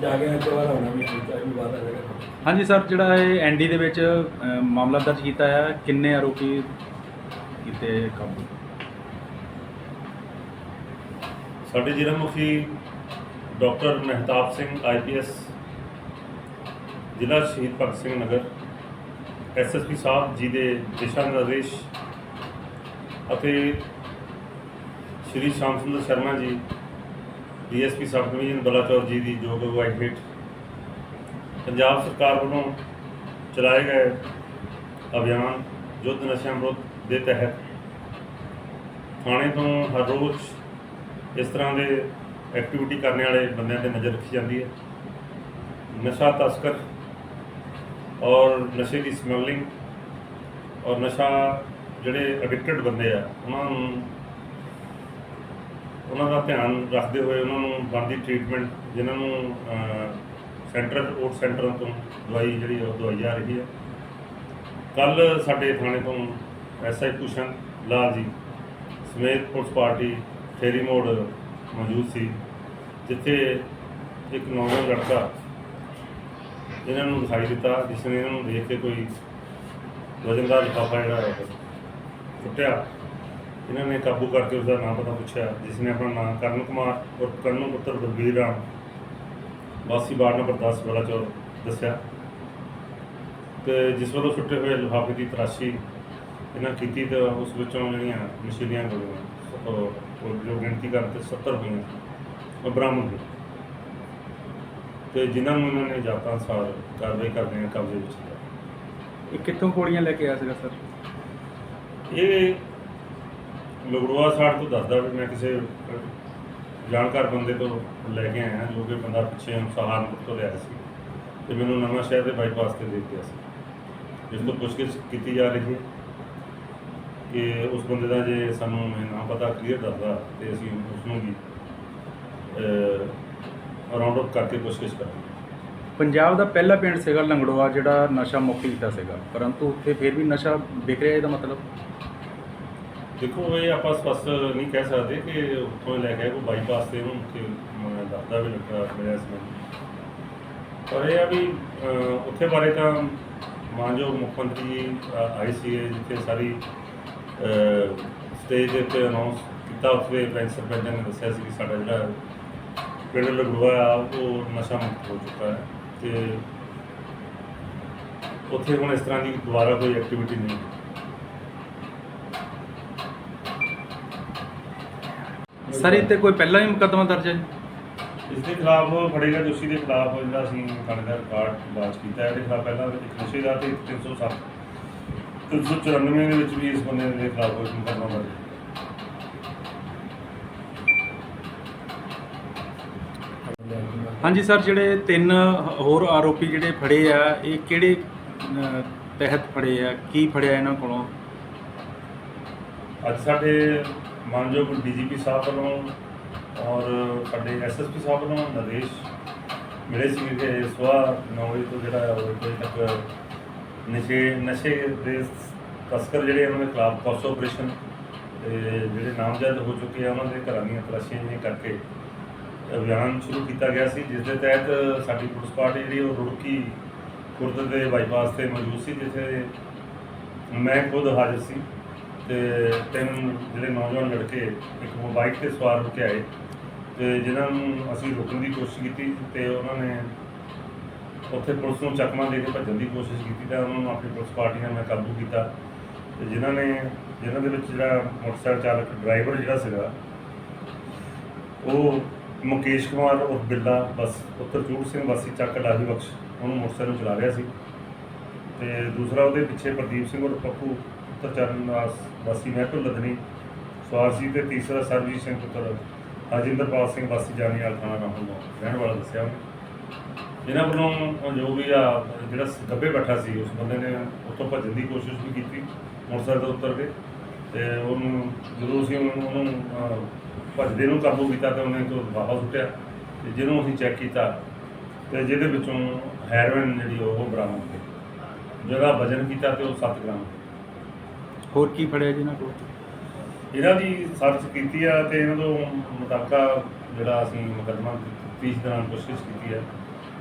ਜਾ ਕੇ ਵੀ ਵੀ ਵਾਦਾ ਹੈਗਾ ਹਾਂਜੀ ਸਰ ਜਿਹੜਾ ਇਹ ਐਨਡੀ ਦੇ ਵਿੱਚ ਅ, ਮਾਮਲਾ ਦਰਜ ਕੀਤਾ ਹੈ ਕਿੰਨੇ ਆਰੋਪੀ ਕੀਤੇ ਕਾਬੂ? ਸਾਡੇ ਜ਼ਿਲ੍ਹਾ ਮੁਖੀ ਡਾਕਟਰ ਮਹਿਤਾਬ ਸਿੰਘ ਆਈਪੀਐਸ ਜ਼ਿਲ੍ਹਾ ਸ਼ਹੀਦ ਭਗਤ ਸਿੰਘ ਨਗਰ ਐਸਐਸਪੀ ਸਾਹਿਬ ਜੀ ਦੇ ਦਿਸ਼ਾ ਨਿਰਦੇਸ਼ ਅਤੇ ਸ਼੍ਰੀ ਸ਼ਾਮ ਸੁੰਦਰ Sharma ji DSP sub division Balachaur ਜੀ ਦੀ ਯੋਗ ਅਗਵਾਈ ਹੇਠ ਪੰਜਾਬ ਸਰਕਾਰ ਵੱਲੋਂ ਚਲਾਏ ਗਏ ਅਭਿਆਨ ਯੁੱਧ ਨਸ਼ਿਆਂ ਵਿਰੁੱਧ ਦੇ ਤਹਿਤ ਥਾਣੇ ਤੋਂ ਹਰ ਰੋਜ਼ ਇਸ ਤਰ੍ਹਾਂ ਦੇ ਐਕਟੀਵਿਟੀ ਕਰਨ ਵਾਲੇ ਬੰਦਿਆਂ ਤੇ ਨਜ਼ਰ ਰੱਖੀ ਜਾਂਦੀ ਹੈ। ਨਸ਼ਾ ਤਸਕਰ ਔਰ ਨਸ਼ੇ ਦੀ ਸਮਗਲਿੰਗ ਔਰ ਨਸ਼ਾ ਜਿਹੜੇ ਐਡਿਕਟਡ ਬੰਦੇ ਆ, ਉਹਨਾਂ ਨੂੰ ਉਹਨਾਂ ਦਾ ਧਿਆਨ ਰੱਖਦੇ ਹੋਏ ਉਹਨਾਂ ਨੂੰ ਬਣਦੀ ਟ੍ਰੀਟਮੈਂਟ ਜਿਨ੍ਹਾਂ ਨੂੰ ਸੈਂਟਰ ਓਟ ਸੈਂਟਰਾਂ ਤੋਂ ਦਵਾਈ ਜਿਹੜੀ ਉਹ ਦਵਾਈ ਜਾ ਰਹੀ ਹੈ ਕੱਲ ਸਾਡੇ ਥਾਣੇ ਤੋਂ ਐਸਆਈ ਕੁਸ਼ਨ ਲਾਲ ਜੀ ਸਮੇਤ ਪੁਲਿਸ ਪਾਰਟੀ ਫੇਰੀ ਮੋੜ ਮੌਜੂਦ ਸੀ, ਜਿੱਥੇ ਇੱਕ ਨੌਜਵਾਨ ਲੜਕਾ ਇਹਨਾਂ ਨੂੰ ਦਿਖਾਈ ਦਿੱਤਾ, ਜਿਸ ਨੇ ਇਹਨਾਂ ਨੂੰ ਦੇਖ ਕੇ ਕੋਈ ਵਜਨਦਾਰ ਲਿਫਾਫਾ ਜਿਹੜਾ ਹੈ ਫੁੱਟਿਆ ਇਹਨਾਂ ਨੇ ਕਾਬੂ ਕਰਕੇ ਉਸ ਦਾ ਨਾਮ ਪਤਾ ਪੁੱਛਿਆ ਜਿਸ ਨੇ ਆਪਣਾ ਨਾਮ ਕਰਨ ਕੁਮਾਰ ਔਰ ਕਰਨੂ ਪੁੱਤਰ ਬਲਬੀਰ ਰਾਮ ਵਾਸੀ ਵਾਰਡ ਨੰਬਰ 10 ਬਲਾਚੌਰ ਦੱਸਿਆ। ਤੇ ਜਿਸ ਵੱਲੋਂ ਸੁੱਟੇ ਹੋਏ ਲਿਫਾਫੇ ਦੀ ਤਰਾਸ਼ੀ ਇਹਨਾਂ ਕੀਤੀ ਤਾਂ ਉਸ ਵਿੱਚੋਂ ਜਿਹੜੀਆਂ ਮਸ਼ੀਨੀਆਂ ਗੋਲੀਆਂ ਉਹ ਜੋ ਗਿਣਤੀ ਕਰਨ ਤੇ 70 ਹੋਈਆਂ ਉਹ ਤੇ ਜਿਨ੍ਹਾਂ ਨੂੰ ਇਹਨਾਂ ਨੇ ਜਾਤਾਂ ਅਨੁਸਾਰ ਕਾਰਵਾਈ ਕਰਦੇ ਆ ਕਬਜ਼ੇ ਵਿੱਚ ਲਿਆ। ਇਹ ਕਿੱਥੋਂ ਗੋਲੀਆਂ ਲੈ ਕੇ ਆਇਆ ਸੀਗਾ ਸਰ? ਇਹ ਲਗੜਵਾ ਸਾਡ ਤੋਂ ਦੱਸਦਾ ਵੀ ਮੈਂ ਕਿਸੇ ਜਾਣਕਾਰ ਬੰਦੇ ਤੋਂ ਲੈ ਕੇ ਆਇਆ, ਜੋ ਕਿ ਬੰਦਾ ਪਿੱਛੇ ਸਹਾਰਨਪੁਰ ਤੋਂ ਲਿਆ ਸੀ। ਤੇ ਮੈਨੂੰ ਨਵਾਂ ਸ਼ਹਿਰ ਦੇ ਬਾਈਪਾਸ ਤੇ ਦੇ ਗਿਆ ਸੀ। ਜਿਸ ਤੋਂ ਪੁੱਛਗਿੱਛ ਕੀਤੀ ਜਾ ਰਹੀ ਹੈ ਕਿ ਉਸ ਬੰਦੇ ਦਾ ਜੇ ਸਾਨੂੰ ਨਾਮ ਪਤਾ ਕਲੀਅਰ ਦੱਸਦਾ ਤੇ ਅਸੀਂ ਉਸ ਨੂੰ ਵੀ ਰਾਉਂਡ ਅਪ ਕਰਕੇ ਪੁੱਛਗਿੱਛ ਕਰਾਂਗੇ। ਪੰਜਾਬ ਦਾ ਪਹਿਲਾ ਪਿੰਡ ਸੀਗਾ ਲੰਗੜੋਆ, ਜਿਹੜਾ ਨਸ਼ਾ ਮੁਕਤ ਕੀਤਾ ਸੀਗਾ। ਪਰੰਤੂ ਉੱਥੇ ਫਿਰ ਵੀ ਨਸ਼ਾ ਵਿਕ ਰਿਹਾ, ਇਹਦਾ ਮਤਲਬ? ਦੇਖੋ ਇਹ ਆਪਾਂ ਸਪਸ਼ਟ ਨਹੀਂ ਕਹਿ ਸਕਦੇ ਕਿ ਉੱਥੋਂ ਲੈ ਕੇ ਆਏ, ਕੋਈ ਬਾਈਪਾਸ ਤੇ ਉਹਨੂੰ ਕਿ ਮੈਂ ਦੱਸਦਾ ਵੀ ਲੱਗਾ ਮਿਲਿਆ ਸੀ। ਮੈਨੂੰ ਪਰ ਇਹ ਆ ਵੀ ਅਹ, ਉੱਥੇ ਬਾਰੇ ਤਾਂ ਮਾਨਯੋਗ ਮੁੱਖ ਮੰਤਰੀ ਜੀ ਆਏ ਸੀ ਜਿੱਥੇ ਸਾਰੀ ਸਟੇਜ ਦੇ ਉੱਤੇ ਅਨਾਉਂਸ ਕੀਤਾ ਉੱਥੇ ਪੈਂਚ ਸਰਪੰਚਾਂ ਨੇ ਦੱਸਿਆ ਸੀ ਕਿ ਸਾਡਾ ਜਿਹੜਾ ਪਿੰਡ ਲਗੂਆ ਆ ਉਹ ਨਸ਼ਾ ਮੁਕਤ ਹੋ ਚੁੱਕਾ ਹੈ ਤੇ ਉੱਥੇ ਹੁਣ ਇਸ ਤਰ੍ਹਾਂ ਦੀ ਦੁਬਾਰਾ ਕੋਈ ਐਕਟੀਵਿਟੀ ਨਹੀਂ ਹੈ ਸਰ ਇਹ ਤੇ ਕੋਈ ਪਹਿਲਾਂ ਹੀ ਮੁਕੱਦਮਾ ਦਰਜ ਹੈ? ਇਸ ਦੇ ਖਿਲਾਫ ਫੜੇਗਾ ਦੋਸ਼ੀ ਦੇ ਖਿਲਾਫ ਜਿਹੜਾ ਅਸੀਂ ਥਾਣੇ ਦਾ ਰਿਕਾਰਡ ਲਾਂਚ ਕੀਤਾ ਹੈ ਇਹਦੇ ਖਿਲਾਫ ਪਹਿਲਾਂ ਇੱਕ ਨਸ਼ੇ ਦਾ ਤੇ ਇੱਕ 307 394 ਦੇ ਵਿੱਚ ਵੀ ਇਸ ਬੰਦੇ ਦੇ ਖਿਲਾਫ ਕੋਈ ਮੁਕੱਦਮਾ ਦਰਜ ਹੈ। ਹਾਂਜੀ ਸਰ ਜਿਹੜੇ ਤਿੰਨ ਹੋਰ ਆਰੋਪੀ ਜਿਹੜੇ ਫੜੇ ਆ ਇਹ ਕਿਹੜੇ ਤਹਿਤ ਫੜੇ ਆ? ਕੀ ਫੜਿਆ ਇਹਨਾਂ ਕੋਲੋਂ? ਅੱਜ ਸਾਡੇ ਮਾਨਯੋਗ ਡੀਜੀਪੀ ਸਾਹਿਬ ਵੱਲੋਂ ਔਰ ਸਾਡੇ ਐਸਐਸਪੀ ਸਾਹਿਬ ਵੱਲੋਂ ਨਿਰਦੇਸ਼ ਮਿਲੇ ਸੀ ਕਿ ਸਵੇਰ 9 ਵਜੇ ਤੋਂ ਜਿਹੜਾ ਉਹ ਵਜੇ ਤੱਕ ਨਸ਼ੇ ਨਸ਼ੇ ਦੇ ਤਸਕਰ ਜਿਹੜੇ ਉਹਨਾਂ ਦੇ ਖਿਲਾਫ ਫੋਰਸ ਆਪਰੇਸ਼ਨ ਤੇ ਜਿਹੜੇ ਨਾਮਜ਼ਦ ਹੋ ਚੁੱਕੇ ਆ, ਉਹਨਾਂ ਦੇ ਘਰਾਂ ਦੀਆਂ ਤਲਾਸ਼ੀਆਂ ਜਿਹੜੀਆਂ ਕਰਕੇ ਅਭਿਆਨ ਸ਼ੁਰੂ ਕੀਤਾ ਗਿਆ ਸੀ, ਜਿਸ ਦੇ ਤਹਿਤ ਸਾਡੀ ਪੁਲਿਸ ਪਾਰਟੀ ਜਿਹੜੀ ਉਹ ਰੁੜਕੀ ਖੁਰਦ ਦੇ ਬਾਈਪਾਸ ਤੇ ਮੌਜੂਦ ਸੀ, ਜਿੱਥੇ ਮੈਂ ਖੁਦ ਹਾਜ਼ਰ ਸੀ। ਤੇ ਤਿੰਨ ਜਿਹੜੇ ਨੌਜਵਾਨ ਲੜਕੇ, ਇੱਕ ਬਾਈਕ ਤੇ ਸਵਾਰ ਹੋ ਕੇ ਆਏ ਤੇ ਜਿਨ੍ਹਾਂ ਨੂੰ ਅਸੀਂ ਰੋਕਣ ਦੀ ਕੋਸ਼ਿਸ਼ ਕੀਤੀ ਤੇ ਉਹਨਾਂ ਨੇ ਉੱਥੇ ਪੁਲਿਸ ਨੂੰ ਚਕਮਾ ਦੇ ਕੇ ਭੱਜਣ ਦੀ ਕੋਸ਼ਿਸ਼ ਕੀਤੀ ਤਾਂ ਉਹਨਾਂ ਨੂੰ ਆਪਣੀ ਪੁਲਿਸ ਪਾਰਟੀ ਨਾਲ ਮੈਂ ਕਾਬੂ ਕੀਤਾ ਤੇ ਜਿਨ੍ਹਾਂ ਨੇ, ਜਿਨ੍ਹਾਂ ਦੇ ਵਿੱਚ ਜਿਹੜਾ ਮੋਟਰਸਾਈਕਲ ਚਾਲਕ, ਡਰਾਈਵਰ ਜਿਹੜਾ ਸੀਗਾ, ਉਹ ਮੁਕੇਸ਼ ਕੁਮਾਰ ਉਹ ਬਿੱਲਾ, ਬਸ ਪੁੱਤਰ ਚੂੜ ਸਿੰਘ ਵਾਸੀ ਚੱਕ ਲਾਹੀ ਬਖਸ਼, ਉਹਨੂੰ ਮੋਟਰਸਾਈਕਲ ਚਲਾ ਰਿਹਾ ਸੀ ਤੇ ਦੂਸਰਾ ਉਹਦੇ ਪਿੱਛੇ ਪ੍ਰਦੀਪ ਸਿੰਘ ਔਰ ਪੱਪੂ, ਪੁੱਤਰ ਚਰਨ ਦਾਸ ਵਾਸੀ ਮਹਿਤੁਲ ਲਦਨੀ ਸਵਾਰਸੀ ਤੇ ਤੀਸਰਾ ਸਰਜੀਤ ਸਿੰਘ ਪੁੱਤਰ ਹਰਜਿੰਦਰਪਾਲ ਸਿੰਘ ਵਾਸੀ ਜਾਨੀਵਾਲ ਥਾਣਾ ਰਾਹੁਲ ਰਹਿਣ ਵਾਲਾ ਦੱਸਿਆ ਉਹਨੇ। ਇਹਨਾਂ ਵੱਲੋਂ ਜੋ ਵੀ ਆ, ਜਿਹੜਾ ਗੱਬੇ ਬੈਠਾ ਸੀ, ਉਸ ਬੰਦੇ ਨੇ ਉੱਥੋਂ ਭੱਜਣ ਦੀ ਕੋਸ਼ਿਸ਼ ਵੀ ਕੀਤੀ, ਮੋਟਰਸਾਈਕਲ ਤੋਂ ਉੱਤਰ ਕੇ। ਤੇ ਉਹਨੂੰ, ਜਦੋਂ ਅਸੀਂ ਉਹਨੂੰ ਉਹਨੂੰ ਭੱਜਦੇ ਨੂੰ ਕਾਬੂ ਕੀਤਾ ਤੇ ਉਹਨੇ ਤੋਂ ਵਾਪਸ ਸੁੱਟਿਆ। ਤੇ ਜਿਹਨੂੰ ਅਸੀਂ ਚੈੱਕ ਕੀਤਾ, ਤੇ ਜਿਹਦੇ ਵਿੱਚੋਂ ਹੈਰੋਇਨ ਜਿਹੜੀ ਉਹ ਬਰਾਮਦ ਹੋਈ। ਜਿਹੜਾ ਵਜਨ ਕੀਤਾ ਤੇ ਉਹ 7 ਗ੍ਰਾਮ। ਹੋਰ ਕੀ ਫੜਿਆ ਜੀ ਇਹਨਾਂ ਕੋਲ? ਇਹਨਾਂ ਦੀ ਸਰਚ ਕੀਤੀ ਆ ਤੇ ਇਹਨਾਂ ਤੋਂ ਮੁਤਾਬਕਾ ਜਿਹੜਾ ਅਸੀਂ ਮੁਕੱਦਮਾ ਤਫਤੀਸ਼ ਦੌਰਾਨ ਕੋਸ਼ਿਸ਼ ਕੀਤੀ ਹੈ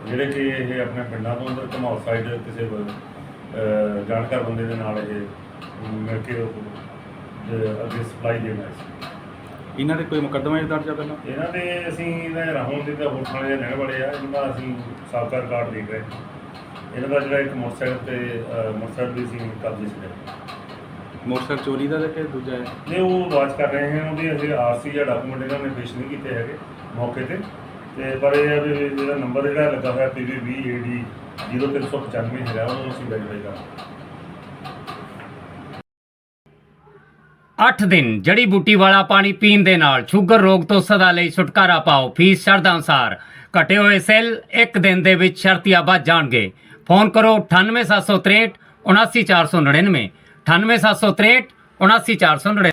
ਜਿਹੜੇ ਕਿ ਇਹ ਆਪਣੇ ਪਿੰਡਾਂ ਤੋਂ ਅੰਦਰ ਘਮੌਰ ਸਾਈਡ ਕਿਸੇ ਅਹ, ਜਾਣਕਾਰ ਬੰਦੇ ਦੇ ਨਾਲ ਇਹ ਮਿਲ ਕੇ ਉਹ, ਅਹ, ਅੱਗੇ ਸਪਲਾਈ ਦੇਣਾ ਸੀ। ਇਹਨਾਂ ਦੇ ਕੋਈ ਮੁਕੱਦਮਾ ਦਰਜ ਹੈ ਪਹਿਲਾਂ? ਇਹਨਾਂ ਦੇ ਅਸੀਂ ਇਹਨਾਂ ਰਾਹੋਂ ਦੇ ਤਾਂ ਹੋਰ ਥਾਣੇ ਦੇ ਰਹਿਣ ਵਾਲੇ ਆ ਇਹਨਾਂ ਦਾ ਅਸੀਂ ਸਾਬਕਾ ਰਿਕਾਰਡ ਦੇਖ ਰਹੇ ਹਾਂ। ਇਹਨਾਂ ਦਾ ਜਿਹੜਾ ਇੱਕ ਮੋਟਰਸਾਈਕਲ ਤੇ ਅਹ, ਮੋਟਰਸਾਈਕਲ ਵੀ ਸੀ ਕਬਜ਼ੇ 'ਚ ਲਿਆ। ਮੋਟਰਸਾਈਕਲ ਚੋਰੀ ਦਾ ਕਿ ਦੂਜਾ ਹੈ ਨੇ ਉਹ ਵਾਚ ਕਰ ਰਹੇ ਹਨ ਉਹਦੇ ਅਜੇ ਆਰਸੀ ਜਾਂ ਡਾਕੂਮੈਂਟ ਇਹਨਾਂ ਨੇ ਪੇਸ਼ ਨਹੀਂ ਕੀਤੇ ਹੈਗੇ ਮੌਕੇ ਤੇ। ਤੇ ਪਰ ਇਹ ਆ ਵੀ ਜਿਹੜਾ ਨੰਬਰ ਜਿਹੜਾ ਲੱਗਾ ਹੋਇਆ PV20AD 0395 ਹੈਗਾ ਉਹਨੂੰ ਅਸੀਂ ਵੈਰੀਫਾਈ ਕਰਾਂਗੇ। 8 ਦਿਨ ਜੜੀ ਬੂਟੀ ਵਾਲਾ ਪਾਣੀ ਪੀਣ ਦੇ ਨਾਲ ਸ਼ੂਗਰ ਰੋਗ ਤੋਂ ਸਦਾ ਲਈ ਛੁਟਕਾਰਾ ਪਾਓ ਫੀਸ ਸ਼ਰਤਾਂ ਅਨੁਸਾਰ। ਘਟੇ ਹੋਏ ਸੈੱਲ ਇੱਕ ਦਿਨ ਦੇ ਵਿੱਚ ਸ਼ਰਤੀਆ ਵੱਧ ਜਾਣਗੇ। ਫੋਨ ਕਰੋ 98763 79499 98763 79499